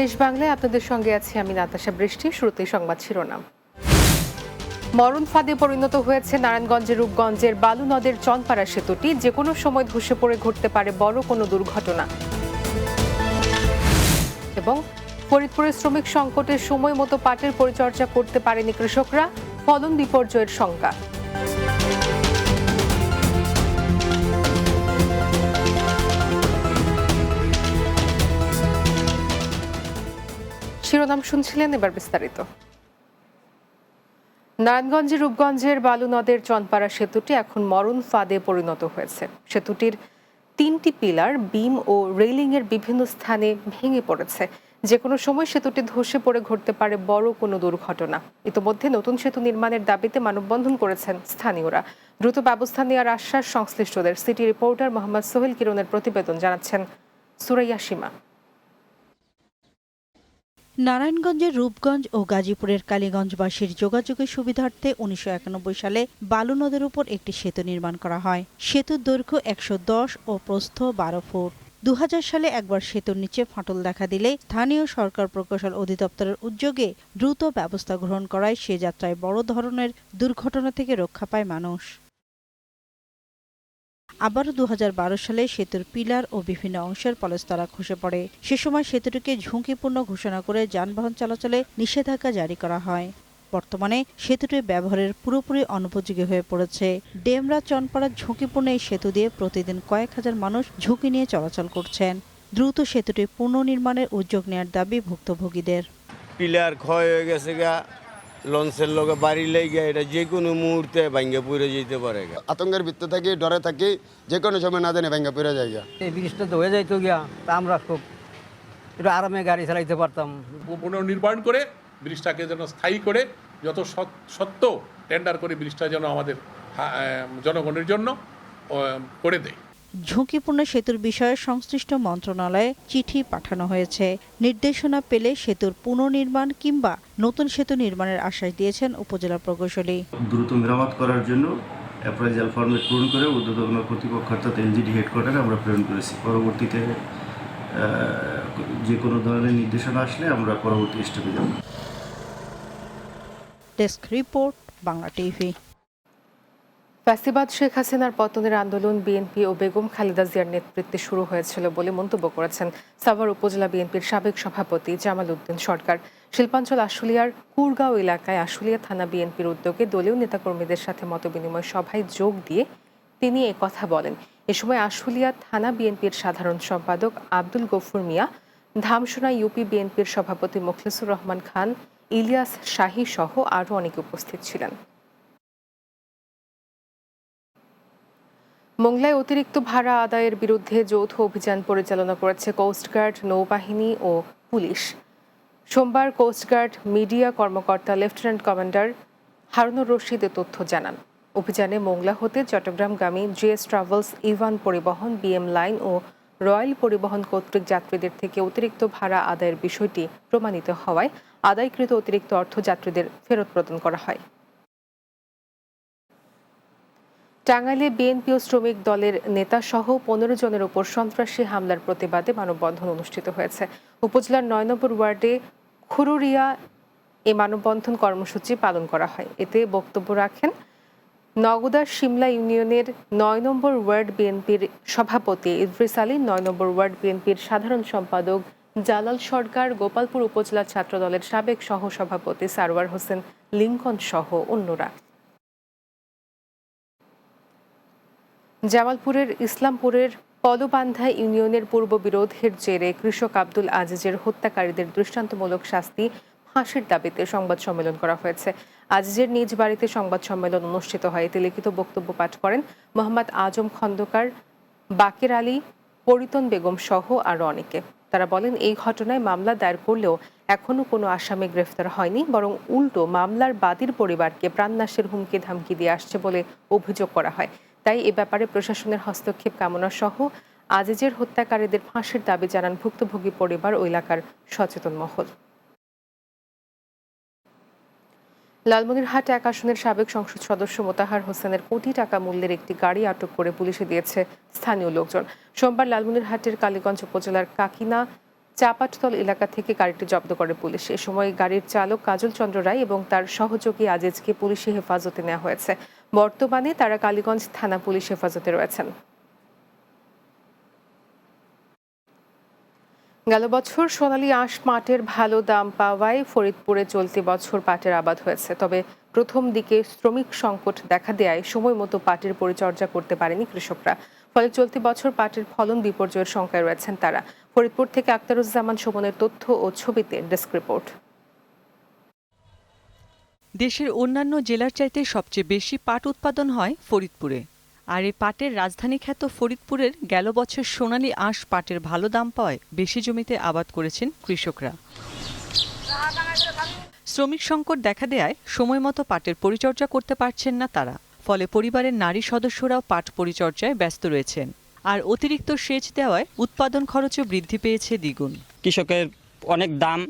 দেশ বাংলায় আপনাদের সঙ্গে আছি আমি নাতাশা বৃষ্টি, শুরুতে সংবাদ শিরোনাম। মরণ ফাঁদে পরিণত হয়েছে নারায়ণগঞ্জের রূপগঞ্জের বালু নদের চনপাড়া সেতুটি। যে কোনো সময় ধসে পড়ে ঘটতে পারে বড় কোনো দুর্ঘটনা। এবং ফরিদপুরের শ্রমিক সংকটের সময় মতো পাটের পরিচর্যা করতে পারেনি কৃষকরা। ফলন বিপর্যয়ের শঙ্কা। শিরোনাম শুনছিলেন এবার বিস্তারিত। নারায়ণগঞ্জের রূপগঞ্জের বালু নদের চনপাড়া সেতুটি এখন মরণ ফাঁদে পরিণত হয়েছে। সেতুটির তিনটি পিলার, বিম ও রেলিং এর বিভিন্ন স্থানে ভেঙে পড়েছে। যে কোনো সময় সেতুটি ধসে পড়ে ঘটতে পারে বড় কোনো দুর্ঘটনা। ইতোমধ্যে নতুন সেতু নির্মাণের দাবিতে মানববন্ধন করেছেন স্থানীয়রা। দ্রুত ব্যবস্থা নেওয়ার আশ্বাস সংশ্লিষ্টদের। সিটি রিপোর্টার মোহাম্মদ সোহেল কিরণের প্রতিবেদন জানাচ্ছেন সুরাইয়া সীমা। নারায়ণগঞ্জের রূপগঞ্জ ও গাজীপুরের কালীগঞ্জবাসীর যোগাযোগের সুবিধার্থে উনিশশো একানব্বই সালে বালু নদের উপর একটি সেতু নির্মাণ করা হয়। সেতুর দৈর্ঘ্য একশো দশ ও প্রস্থ বারো ফুট। দু সালে একবার সেতুর নিচে ফাটল দেখা দিলে স্থানীয় সরকার প্রকৌশল অধিদপ্তরের উদ্যোগে দ্রুত ব্যবস্থা গ্রহণ করায় সে যাত্রায় বড় ধরনের দুর্ঘটনা থেকে রক্ষা পায় মানুষ। আবারও দু হাজার বারো সালে সেতুর পিলার ও বিভিন্ন অংশের পলস্তরা খসে পড়ে। সে সময় সেতুটিকে ঝুঁকিপূর্ণ ঘোষণা করে যানবাহন চলাচলে নিষেধাজ্ঞা জারি করা হয়। বর্তমানে সেতুটি ব্যবহারের পুরোপুরি অনুপযোগী হয়ে পড়েছে। ডেমরা চনপাড়ার ঝুঁকিপূর্ণ এই সেতু দিয়ে প্রতিদিন কয়েক হাজার মানুষ ঝুঁকি নিয়ে চলাচল করছেন। দ্রুত সেতুটি পুনর্নির্মাণের উদ্যোগ নেওয়ার দাবি ভুক্তভোগীদের। পিলার ক্ষয় হয়ে গেছে গা। লঞ্চের লগে বাড়ি লেগে এটা যে কোনো মুহূর্তে ভাঙ্গে পড়ে যেতে পারে আতঙ্কের ভিত্তি থাকি ডরে থাকি যে কোনো সময় না জানি ভেঙে পড়ে যায় এই ব্রিজটা তো হয়ে যাইতো গিয়া তা আমরা খুব একটু আরামে গাড়ি চালাইতে পারতাম। পুনর্নির্মাণ করে ব্রিজটাকে যেন স্থায়ী করে যত সত্য টেন্ডার করে ব্রিজটা যেন আমাদের জনগণের জন্য করে দেয়। ঝুঁকিপূর্ণ সেতুর বিষয়ে সংশ্লিষ্ট মন্ত্রণালয়ে চিঠি পাঠানো হয়েছে। নির্দেশনা পেলে সেতুর পুনর্নির্মাণ কিংবা নতুন সেতু নির্মাণের আশ্বাস দিয়েছেন উপজেলা প্রকৌশলী। দ্রুত মেরামত করার জন্য অ্যাপ্রাইজাল ফর্মেট পূরণ করে উদ্যোগন কর্তৃপক্ষ অর্থাৎ এলজিডি হেডকোয়ার্টারে আমরা প্রেরণ করেছি। পরবর্তীতে যে কোনো ধরনের নির্দেশনা আসলে আমরা পরবর্তী স্টেপে যাব। Desk report Bangla TV. ফ্যাসিবাদ শেখ হাসিনার পতনের আন্দোলন বিএনপি ও বেগম খালেদা জিয়ার নেতৃত্বে শুরু হয়েছিল বলে মন্তব্য করেছেন সাভার উপজেলা বিএনপির সাবেক সভাপতি জামাল উদ্দিন সরকার। শিল্পাঞ্চল আশুলিয়ার কুরগাঁও এলাকায় আশুলিয়া থানা বিএনপির উদ্যোগে দলীয় নেতাকর্মীদের সাথে মতবিনিময় সভায় যোগ দিয়ে তিনি কথা বলেন। এ সময় আশুলিয়া থানা বিএনপির সাধারণ সম্পাদক আব্দুল গফুর মিয়া, ধামসোনা ইউপি বিএনপির সভাপতি মুখলিসুর রহমান খান, ইলিয়াস শাহী সহ আরও অনেকে উপস্থিত ছিলেন। মোংলায় অতিরিক্ত ভাড়া আদায়ের বিরুদ্ধে যৌথ অভিযান পরিচালনা করেছে কোস্টগার্ড নৌবাহিনী ও পুলিশ। সোমবার কোস্টগার্ড মিডিয়া কর্মকর্তা লেফটেন্যান্ট কমান্ডার হারুনুর রশিদ তথ্য জানান। অভিযানে মোংলা হতে চট্টগ্রামগামী জিএস ট্রাভেলস ইভান পরিবহন বিএম লাইন ও রয়্যাল পরিবহন কর্তৃক যাত্রীদের থেকে অতিরিক্ত ভাড়া আদায়ের বিষয়টি প্রমাণিত হওয়ায় আদায়কৃত অতিরিক্ত অর্থ যাত্রীদের ফেরত প্রদান করা হয়। টাঙ্গাইলে বিএনপি ও শ্রমিক দলের নেতা সহ পনেরো জনের উপর সন্ত্রাসী হামলার প্রতিবাদে মানববন্ধন অনুষ্ঠিত হয়েছে। উপজেলার নয় নম্বর ওয়ার্ডে খুরুরিয়া এ মানববন্ধন কর্মসূচি পালন করা হয়। এতে বক্তব্য রাখেন নগদার সিমলা ইউনিয়নের নয় নম্বর ওয়ার্ড বিএনপির সভাপতি ইদ্রিস আলী, নয় নম্বর ওয়ার্ড বিএনপির সাধারণ সম্পাদক জালাল সরকার, গোপালপুর উপজেলা ছাত্রদলের সাবেক সহ সভাপতি সারওয়ার হোসেন, লিঙ্কন সহ অন্যরা। জামালপুরের ইসলামপুরের পদবান্ধা ইউনিয়নের পূর্ব বিরোধের জেরে কৃষক আব্দুল আজিজের হত্যাকারীদের দৃষ্টান্তমূলক শাস্তি ফাঁসির দাবিতে সংবাদ সম্মেলন করা হয়েছে। আজিজের নিজ বাড়িতে সংবাদ সম্মেলন অনুষ্ঠিত হয়। এতে লিখিত বক্তব্য পাঠ করেন মোহাম্মদ আজম খন্দকার, বাকের আলী, পরিতন বেগম সহ আরও অনেকে। তারা বলেন, এই ঘটনায় মামলা দায়ের করলেও এখনও কোনো আসামি গ্রেফতার হয়নি, বরং উল্টো মামলার বাদীর পরিবারকে প্রাণনাশের হুমকি ধামকি দিয়ে আসছে বলে অভিযোগ করা হয়। তাই এ ব্যাপারে প্রশাসনের হস্তক্ষেপ কামনা সহ আজিজের হত্যাকারীদের ফাঁসির দাবি জানান ভুক্তভোগী পরিবার ও এলাকার সচেতন মহল। লালমনিরহাট এক আসনের সাবেক সংসদ সদস্য মোতাহার হোসেনের কোটি টাকা মূল্যের একটি গাড়ি আটক করে পুলিশে দিয়েছে স্থানীয় লোকজন। সোমবার লালমনিরহাটের কালীগঞ্জ উপজেলার কাকিনা চাপাটতল এলাকা থেকে গাড়িটি জব্দ করে পুলিশ। এ সময় গাড়ির চালক কাজল চন্দ্র রায় এবং তার সহযোগী আজিজকে পুলিশি হেফাজতে নেওয়া হয়েছে। বর্তমানে তারা কালীগঞ্জ থানা পুলিশ হেফাজতে রয়েছেন। গেল বছর সোনালী আঁশ পাটের ভালো দাম পাওয়ায় ফরিদপুরে চলতি বছর পাটের আবাদ হয়েছে। তবে প্রথম দিকে শ্রমিক সংকট দেখা দেয় সময় মতো পাটের পরিচর্যা করতে পারেনি কৃষকরা। ফলে চলতি বছর পাটের ফলন বিপর্যয়ের সংখ্যায় রয়েছেন তারা। ফরিদপুর থেকে আক্তারুজ্জামান সুমনের তথ্য ও ছবিতে ডেস্ক রিপোর্ট। দেশের অন্যান্য জেলার চাইতে সবচেয়ে বেশি পাট উৎপাদন হয় ফরিদপুরে। আর এই পাটের রাজধানী খ্যাত ফরিদপুরের গেল বছর সোনালী আঁশ পাটের ভালো দাম পাওয়ায় বেশি জমিতে আবাদ করেছেন কৃষকরা। শ্রমিক সংকট দেখা দেয় সময় মতো পাটের পরিচর্যা করতে পারছেন না তারা। ফলে পরিবারের নারী সদস্যরাও পাট পরিচর্যায় ব্যস্ত রয়েছেন। আর অতিরিক্ত সেচ দেওয়ায় উৎপাদন খরচও বৃদ্ধি পেয়েছে দ্বিগুণ। কৃষকের অনেক দাম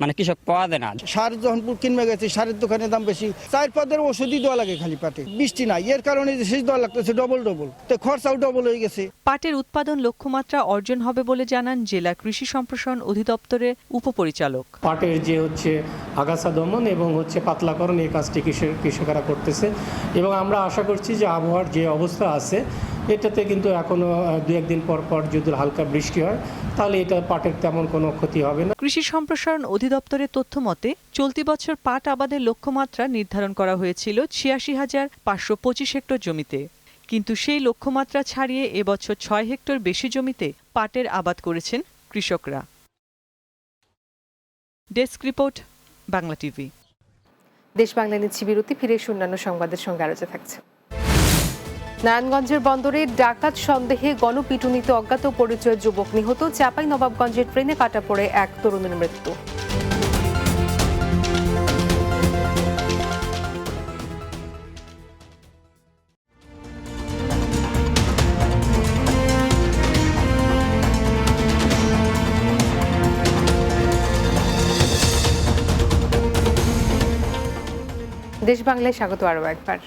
মানে কৃষক পাওয়া যায় না। সার যখন কিনবে গেছে সারের দোকানে দাম বেশি। চার পদের ওষুধই দেওয়া লাগে খালি পাটে। বৃষ্টি নাই। এর কারণে যে সেচ দেওয়া লাগতেছে ডবল ডবল তো খরচাও ডবল হয়ে গেছে। পাটের উৎপাদন লক্ষ্যমাত্রা অর্জন হবে বলে জানান জেলা কৃষি সম্প্রসারণ অধিদপ্তরের উপপরিচালক। পাটের যে হচ্ছে আগাছা দমন এবং হচ্ছে পাতলাকরণ এই কাজটি কৃষক কৃষকেরা করতেছে। এবং আমরা আশা করছি যে আবহাওয়ার যে অবস্থা আছে এটাতে কিন্তু এখনও দু একদিন পর পর যদি হালকা বৃষ্টি হয় তাহলে এটা পাটের তেমন কোনো ক্ষতি হবে না। কৃষি সম্প্রসারণ অধিদপ্তরের তথ্য মতে চলতি বছর পাট আবাদের লক্ষ্যমাত্রা নির্ধারণ করা হয়েছিল ছিয়াশি হাজার পাঁচশো পঁচিশ হেক্টর জমিতে। কিন্তু সেই লক্ষ্যমাত্রা ছাড়িয়ে এবছর ছয় হেক্টর বেশি জমিতে পাটের আবাদ করেছেন কৃষকরা। Desk report Bangla TV. দেশ বাংলা নিচ্ছি বিরতি ফিরে অন্যান্য সংবাদের সঙ্গে আলোচনা থাকছে। নারায়ণগঞ্জের বন্দরে ডাকাত সন্দেহে গণপিটুনিতে অজ্ঞাত পরিচয় যুবক নিহত। চাপাই নবাবগঞ্জের ট্রেনে কাটা পড়ে এক তরুণের মৃত্যু। দেশ বাংলায় স্বাগত আরও একবার।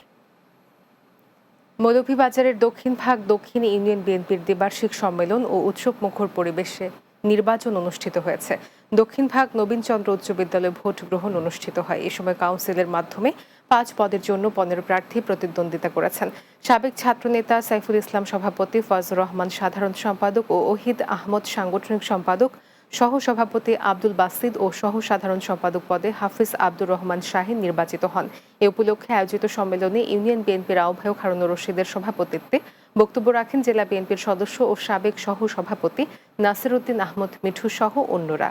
মৌলভীবাজারের দক্ষিণ ভাগ দক্ষিণ ইউনিয়ন বিএনপির দ্বিবার্ষিক সম্মেলন ও উৎসব মুখর পরিবেশে নির্বাচন অনুষ্ঠিত হয়েছে। দক্ষিণ ভাগ নবীনচন্দ্র উচ্চ বিদ্যালয়ে ভোট গ্রহণ অনুষ্ঠিত হয়। এ সময় কাউন্সিলের মাধ্যমে পাঁচ পদের জন্য পনেরো প্রার্থী প্রতিদ্বন্দ্বিতা করেছেন। সাবেক ছাত্রনেতা সাইফুল ইসলাম সভাপতি ফজল রহমান সাধারণ সম্পাদক ও ওহিদ আহমদ সাংগঠনিক সম্পাদক সহ সভাপতি আব্দুল বাসিদ ও সহ সাধারণ সম্পাদক পদে হাফিজ আব্দুর রহমান শাহিন নির্বাচিত হন। এ উপলক্ষে আয়োজিত সম্মেলনে ইউনিয়ন বিএনপির আহ্বায়ক হারুনুর রশিদের সভাপতিত্বে বক্তব্য রাখেন জেলা বিএনপির সদস্য ও সাবেক সহ সভাপতি নাসিরউদ্দিন আহমদ মিঠু সহ অন্যরা।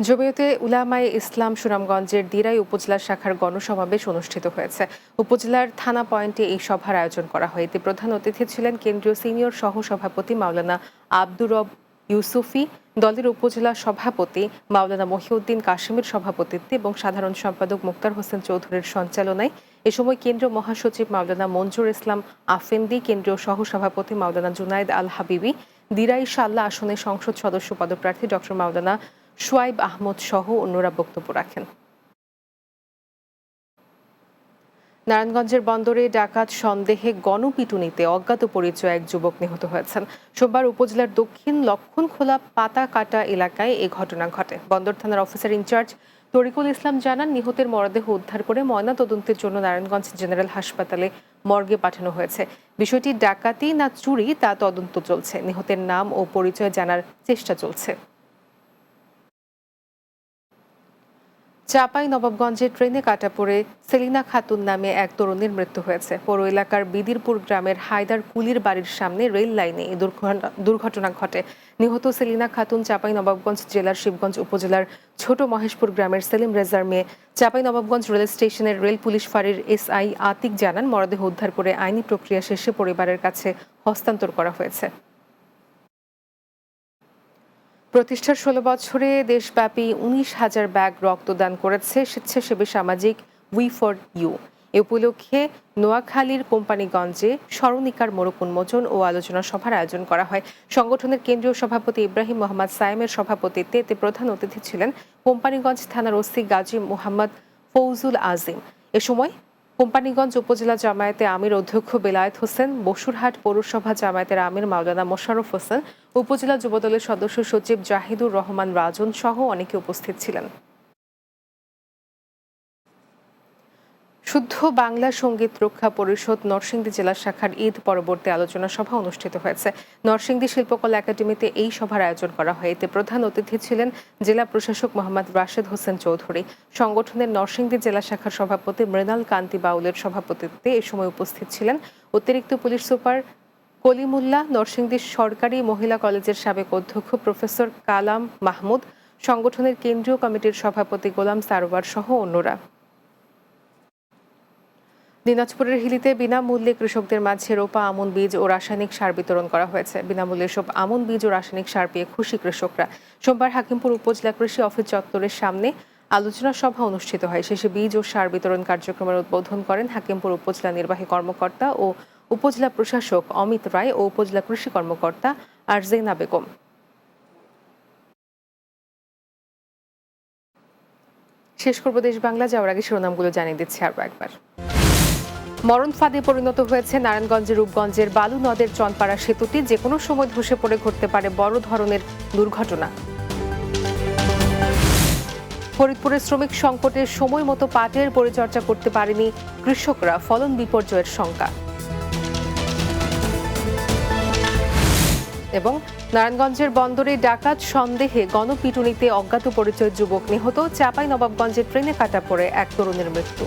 জমিয়তে উলামায়ে ইসলাম সুনামগঞ্জের দিরাই উপজেলা শাখার গণসমাবেশ অনুষ্ঠিত হয়েছে। উপজেলার থানা পয়েন্টে এই সভার আয়োজন করা হয়। এতে প্রধান অতিথি ছিলেন কেন্দ্রীয় সিনিয়র সহ সভাপতি মাওলানা আব্দুর রব ইউসুফি, দলের উপজেলা সভাপতি মাওলানা মহিউদ্দিন কাশিমের সভাপতিত্বে এবং সাধারণ সম্পাদক মুক্তার হোসেন চৌধুরীর সঞ্চালনায়। এ সময় কেন্দ্রীয় মহাসচিব মাওলানা মঞ্জুর ইসলাম আফেন্দি, কেন্দ্রীয় সহ সভাপতি মাওলানা জুনায়দ আল হাবিবি, দিরাই সাল্লা আসনে সংসদ সদস্য পদপ্রার্থী ডক্টর মাওলানা সোয়াইব আহমদ সহ অন্যরা বক্তব্য রাখেন। নারায়ণগঞ্জের বন্দরে ডাকাত সন্দেহে গণপিটুনিতে অজ্ঞাত পরিচয় এক যুবক নিহত হয়েছেন। সোমবার উপজেলার দক্ষিণ লক্ষণখোলা পাতা কাটা এলাকায় এ ঘটনা ঘটে। বন্দর থানার অফিসার ইনচার্জ তরিকুল ইসলাম জানান, নিহতের মরদেহ উদ্ধার করে ময়না তদন্তের জন্য নারায়ণগঞ্জ জেনারেল হাসপাতালে মর্গে পাঠানো হয়েছে। বিষয়টি ডাকাতি না চুরি তা তদন্ত চলছে। নিহতের নাম ও পরিচয় জানার চেষ্টা চলছে। চাপাই নবাবগঞ্জে ট্রেনে কাটা পড়ে সেলিনা খাতুন নামে এক তরুণীর মৃত্যু হয়েছে। পৌর এলাকার বিদিরপুর গ্রামের হায়দার কুলির বাড়ির সামনে রেল লাইনে এই দুর্ঘটনা ঘটে। নিহত সেলিনা খাতুন চাপাই নবাবগঞ্জ জেলার শিবগঞ্জ উপজেলার ছোট মহেশপুর গ্রামের সেলিম রেজার মেয়ে। চাপাই নবাবগঞ্জ রেল স্টেশনের রেল পুলিশ ফাঁড়ির এসআই আতিক জানান, মরদেহ উদ্ধার করে আইনি প্রক্রিয়া শেষে পরিবারের কাছে হস্তান্তর করা হয়েছে। প্রতিষ্ঠার ষোলো বছরে দেশব্যাপী উনিশ হাজার ব্যাগ রক্তদান করেছে স্বেচ্ছাসেবী সামাজিক উই ফর ইউ এ উপলক্ষে নোয়াখালীর কোম্পানিগঞ্জে স্মরণিকার মোড়ক উন্মোচন ও আলোচনা সভার আয়োজন করা হয়। সংগঠনের কেন্দ্রীয় সভাপতি ইব্রাহিম মোহাম্মদ সায়েমের সভাপতিত্বে এতে প্রধান অতিথি ছিলেন কোম্পানিগঞ্জ থানার ওসি গাজী মোহাম্মদ ফৌজুল আজিম। এ সময় কোম্পানীগঞ্জ উপজেলা জামায়াতে আমির অধ্যক্ষ বেলায়েত হোসেন, বসুরহাট পৌরসভা জামায়াতের আমির মাওলানা মোশাররফ হোসেন, উপজেলা যুবদলের সদস্য সচিব জাহিদুর রহমান রাজন সহ অনেকে উপস্থিত ছিলেন। শুদ্ধ বাংলা সংগীত রক্ষা পরিষদ নরসিংদী জেলা শাখার ঈদ পরবর্তী আলোচনা সভা অনুষ্ঠিত হয়েছে। নরসিংদী শিল্পকলা একাডেমিতে এই সভার আয়োজন করা হয়। এতে প্রধান অতিথি ছিলেন জেলা প্রশাসক মোহাম্মদ রাশেদ হোসেন চৌধুরী। সংগঠনের নরসিংদী জেলা শাখার সভাপতি মৃণাল কান্তি বাউলের সভাপতিত্বে এ সময় উপস্থিত ছিলেন অতিরিক্ত পুলিশ সুপার কলিমুল্লাহ নরসিংদী সরকারি মহিলা কলেজের সাবেক অধ্যক্ষ প্রফেসর কালাম মাহমুদ, সংগঠনের কেন্দ্রীয় কমিটির সভাপতি গোলাম সারোয়ার সহ অন্যরা। দিনাজপুরের হিলিতে বিনামূল্যে কৃষকদের মাঝে রোপা আমন বীজ ও রাসায়নিক সার বিতরণ করা হয়েছে। বিনামূল্যে সব আমন বীজ ও রাসায়নিক সার পেয়ে খুশি কৃষকরা। সোমবার হাকিমপুর উপজেলা কৃষি অফিস চত্বরের সামনে আলোচনা সভা অনুষ্ঠিত হয়। শেষে বীজ ও সার বিতরণ কার্যক্রমের উদ্বোধন করেন হাকিমপুর উপজেলা নির্বাহী কর্মকর্তা ও উপজেলা প্রশাসক অমিত রায় ও উপজেলা কৃষি কর্মকর্তা আরজেনা বেগম। শেষ করব দেশ বাংলা। যাওয়ার আগে শিরোনামগুলো জানিয়ে দিচ্ছি আরও একবার। মরণ ফাঁদে পরিণত হয়েছে নারায়ণগঞ্জের রূপগঞ্জের বালু নদের চনপাড়া সেতুটি। যে কোনো সময় ধসে পড়ে, ঘটতে পারে বড় ধরনের দুর্ঘটনা। ফরিদপুরের শ্রমিক সংকটের সময় মতো পাটের পরিচর্যা করতে পারেনি কৃষকরা, ফলন বিপর্যয়ের শঙ্কা। এবং নারায়ণগঞ্জের বন্দরে ডাকাত সন্দেহে গণপিটুনিতে অজ্ঞাত পরিচয় যুবক নিহত। চাপাই নবাবগঞ্জে ট্রেনে কাটা পড়ে এক তরুণের মৃত্যু।